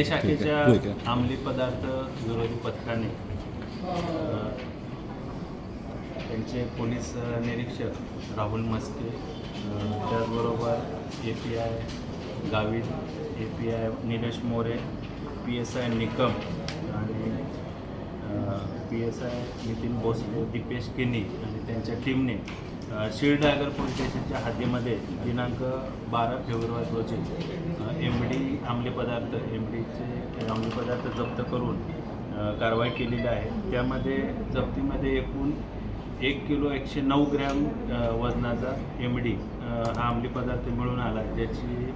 गुन्हे शाखेच्या. अंमली पदार्थ विरोधी पथकाने त्यांचे पोलीस निरीक्षक राहुल मस्के त्याचबरोबर A P I Gavit A P I Nilesh More P S I Nikam आणि P S I Nitin Bhosale Dipesh Kini आणि त्यांच्या टीमने शिरडागर पोलीस स्टेशनच्या हद्दीमध्ये दिनांक बारा फेब्रुवारी रोजी एम डी अंमली पदार्थ एम डीचे अंमली पदार्थ जप्त करून कारवाई केलेली आहे. त्यामध्ये जप्तीमध्ये एकूण एक किलो एकशे नऊ ग्रॅम वजनाचा एम डी हा अंमली पदार्थ मिळून आला. ज्याची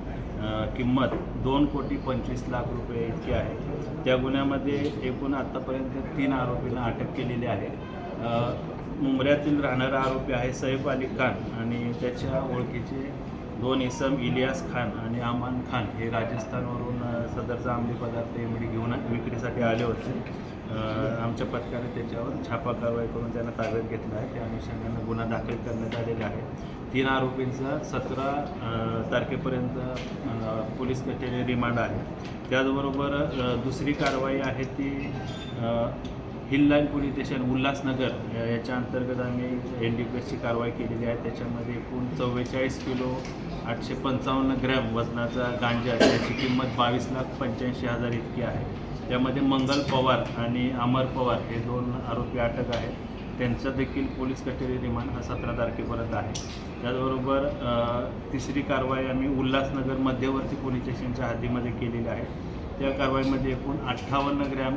किंमत दोन कोटी पंचवीस लाख रुपये इतकी आहे. त्या गुन्ह्यामध्ये एकूण आत्तापर्यंत तीन आरोपींना अटक केलेली आहे. मुंबऱ्यातील राहणारा आरोपी आहे सैफ अली खान आणि त्याच्या ओळखीचे दोन इसम इलियास खान आणि अमान खान हे राजस्थानवरून सदरचा अंमली पदार्थ एमडी घेऊन विक्रीसाठी आले होते. आमच्या पथकाने त्याच्यावर छापा कारवाई करून त्यांना ताब्यात घेतला आहे. त्या अनुषंगाने गुन्हा दाखल करण्यात आलेला आहे. तीन आरोपींचा सतरा तारखेपर्यंत पोलीस कचेरी रिमांड आहे. त्याचबरोबर दुसरी कारवाई आहे ती hill line police station Ulhasnagar याच्या अंतर्गत आम्ही एन डी पी एसची कारवाई केलेली आहे. त्याच्यामध्ये एकूण चव्वेचाळीस किलो आठशे पंचावन्न ग्रॅम वजनाचा गांजा त्याची किंमत बावीस लाख पंच्याऐंशी हजार इतकी आहे. त्यामध्ये मंगल पवार आणि अमर पवार हे दोन आरोपी अटक आहेत. त्यांचा देखील पोलीस कचेरी रिमांड हा सतरा तारखेपर्यंत आहे. त्याचबरोबर तिसरी कारवाई आम्ही उल्हासनगर मध्यवर्ती पोलीस स्टेशनच्या हद्दीमध्ये केलेली आहे. त्या कारवाईमध्ये एकूण अठ्ठावन्न ग्रॅम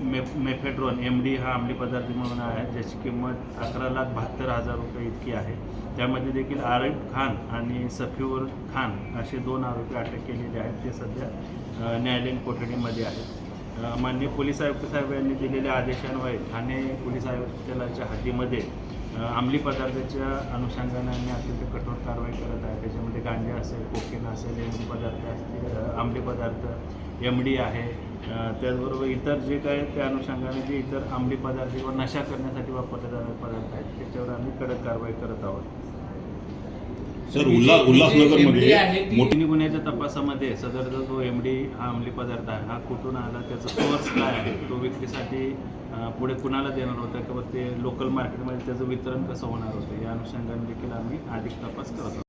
मे मेफेड्रॉन एम डी हा अंमली पदार्थ म्हणून आहे ज्याची किंमत अकरा लाख बहात्तर हजार रुपये इतकी आहे. त्यामध्ये देखील आरिफ खान आणि सफीवर खान असे दोन आरोपी अटक केलेले आहेत ते सध्या न्यायालयीन कोठडीमध्ये आहेत. माननीय पोलीस आयुक्त साहेब यांनी दिलेल्या आदेशान्वये ठाणे पोलीस आयुक्तालयाच्या हद्दीमध्ये अंमली पदार्थाच्या अनुषंगाने आम्ही अत्यंत कठोर कारवाई करत आहे. त्याच्यामध्ये गांजा असेल कोकेन असेल एम पदार्थ असतील अंमली पदार्थ एम डी आहे त्याचबरोबर इतर जे काय त्या अनुषंगाने जे इतर अंमली पदार्थ किंवा नशा करण्यासाठी वापरले जाणारे पदार्थ आहेत त्याच्यावर आम्ही कडक कारवाई करत आहोत. सर उल्हासनगरमध्ये मोठी गुन्ह्याच्या तपासामध्ये सदरचा जो एम डी हा अंमली पदार्थ आहे हा कुठून आला त्याचा सोर्स काय आहे तो विक्रीसाठी पुढे कुणाला देणार होतं किंवा ते लोकल मार्केटमध्ये त्याचं वितरण कसं होणार होतं या अनुषंगाने देखील आम्ही अधिक तपास करत आहोत.